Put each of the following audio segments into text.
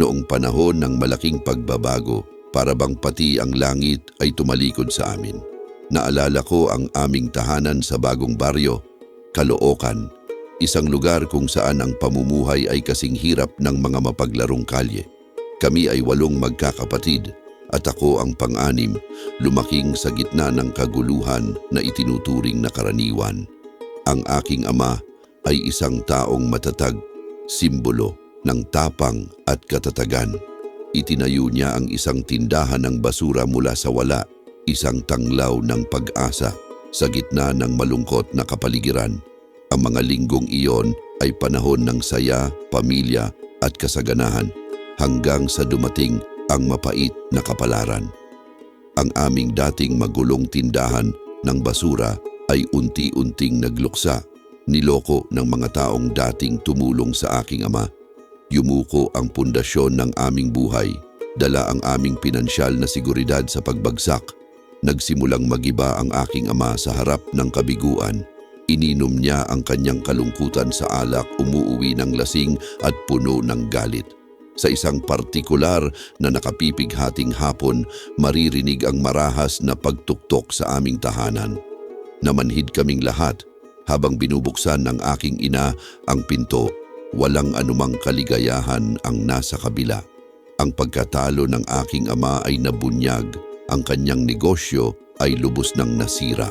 noong panahon ng malaking pagbabago para bang pati ang langit ay tumalikod sa amin. Naalala ko ang aming tahanan sa bagong baryo, Caloocan, isang lugar kung saan ang pamumuhay ay kasing hirap ng mga mapaglarong kalye. Kami ay walong magkakapatid at ako ang pang-anim, lumaking sa gitna ng kaguluhan na itinuturing na karaniwan. Ang aking ama ay isang taong matatag, simbolo ng tapang at katatagan. Itinayo niya ang isang tindahan ng basura mula sa wala, isang tanglaw ng pag-asa sa gitna ng malungkot na kapaligiran. Ang mga linggong iyon ay panahon ng saya, pamilya at kasaganahan hanggang sa dumating ang mapait na kapalaran. Ang aming dating magulong tindahan ng basura ay unti-unting nagluksa, niloko ng mga taong dating tumulong sa aking ama. Yumuko ang pundasyon ng aming buhay, dala ang aming pinansyal na seguridad sa pagbagsak. Nagsimulang magiba ang aking ama sa harap ng kabiguan. Ininom niya ang kanyang kalungkutan sa alak, umuuwi ng lasing at puno ng galit. Sa isang partikular na nakapipighating hapon, maririnig ang marahas na pagtuktok sa aming tahanan. Namanhid kaming lahat habang binubuksan ng aking ina ang pinto. Walang anumang kaligayahan ang nasa kabila. Ang pagkatalo ng aking ama ay nabunyag. Ang kanyang negosyo ay lubos ng nasira.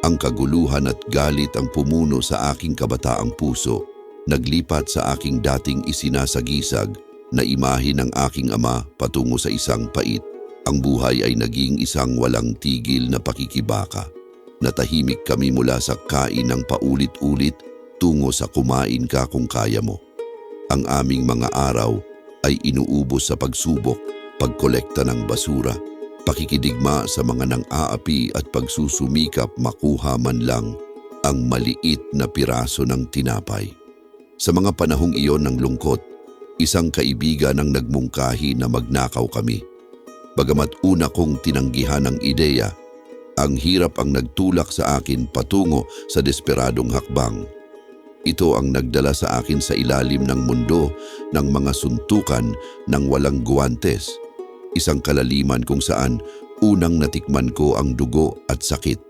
Ang kaguluhan at galit ang pumuno sa aking kabataang puso. Naglipat sa aking dating isinasagisag na imahe ng aking ama patungo sa isang pait. Ang buhay ay naging isang walang tigil na pakikibaka. Natahimik kami mula sa kain ng paulit-ulit tungo sa kumain ka kung kaya mo. Ang aming mga araw ay inuubos sa pagsubok, pagkolekta ng basura, pakikidigma sa mga nang-aapi at pagsusumikap makuha man lang ang maliit na piraso ng tinapay. Sa mga panahong iyon ng lungkot, isang kaibigan ang nagmungkahi na magnakaw kami. Bagamat una kong tinanggihan ang ideya, ang hirap ang nagtulak sa akin patungo sa desperadong hakbang. Ito ang nagdala sa akin sa ilalim ng mundo ng mga suntukan ng walang guwantes. Isang kalaliman kung saan unang natikman ko ang dugo at sakit.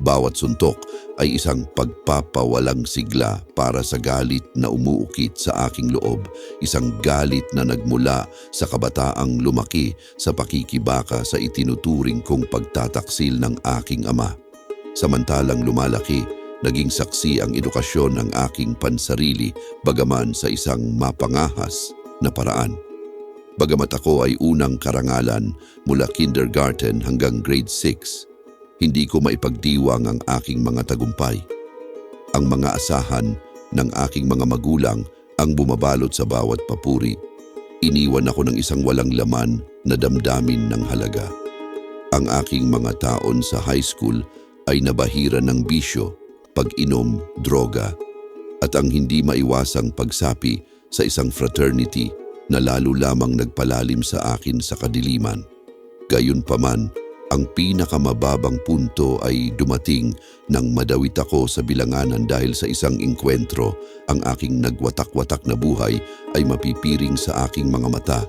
Bawat suntok ay isang pagpapawalang sigla para sa galit na umuukit sa aking loob, isang galit na nagmula sa kabataang lumaki sa pakikibaka sa itinuturing kong pagtataksil ng aking ama. Samantalang lumalaki, naging saksi ang edukasyon ng aking pansarili bagaman sa isang mapangahas na paraan. Bagamat ako ay unang karangalan mula kindergarten hanggang grade 6, hindi ko maipagdiwang ang aking mga tagumpay. Ang mga asahan ng aking mga magulang ang bumabalot sa bawat papuri. Iniwan ako ng isang walang laman na damdamin ng halaga. Ang aking mga taon sa high school ay nabahira ng bisyo, pag-inom, droga, at ang hindi maiwasang pagsapi sa isang fraternity na lalo lamang nagpalalim sa akin sa kadiliman. Gayunpaman, ang pinakamababang punto ay dumating nang madawit ako sa bilanganan dahil sa isang inkwentro. Ang aking nagwatak-watak na buhay ay mapipiring sa aking mga mata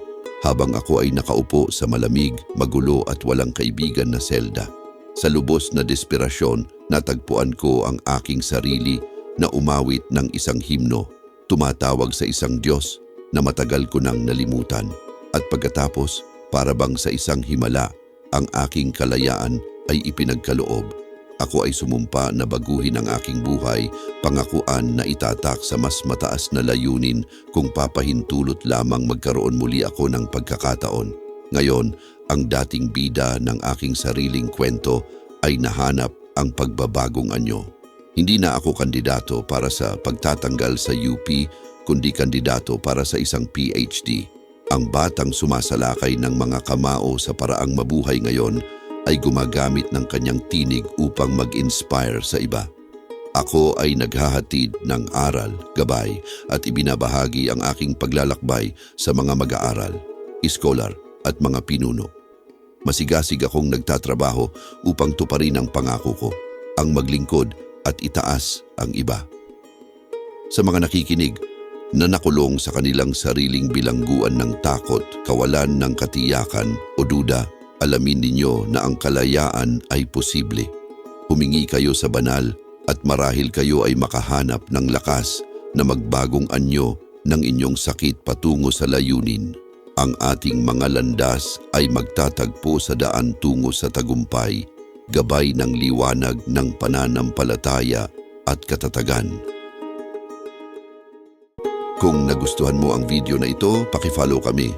habang ako ay nakaupo sa malamig, magulo at walang kaibigan na selda. Sa lubos na desperasyon, natagpuan ko ang aking sarili na umawit ng isang himno, tumatawag sa isang Diyos na matagal ko nang nalimutan. At pagkatapos, para bang sa isang himala, ang aking kalayaan ay ipinagkaloob. Ako ay sumumpa na baguhin ang aking buhay, pangakuan na itatak sa mas mataas na layunin kung papahintulot lamang magkaroon muli ako ng pagkakataon. Ngayon, ang dating bida ng aking sariling kwento ay nahanap ang pagbabagong anyo. Hindi na ako kandidato para sa pagtatanggal sa UP, kundi kandidato para sa isang PhD. Ang batang sumasalakay ng mga kamao sa paraang mabuhay ngayon ay gumagamit ng kanyang tinig upang mag-inspire sa iba. Ako ay naghahatid ng aral, gabay at ibinabahagi ang aking paglalakbay sa mga mag-aaral, iskolar at mga pinuno. Masigasig akong nagtatrabaho upang tuparin ang pangako ko, ang maglingkod at itaas ang iba. Sa mga nakikinig, na nakulong sa kanilang sariling bilangguan ng takot, kawalan ng katiyakan o duda, alamin ninyo na ang kalayaan ay posible. Humingi kayo sa banal at marahil kayo ay makahanap ng lakas na magbagong anyo ng inyong sakit patungo sa layunin. Ang ating mga landas ay magtatagpo sa daan tungo sa tagumpay, gabay ng liwanag ng pananampalataya at katatagan. Kung nagustuhan mo ang video na ito, pakifollow kami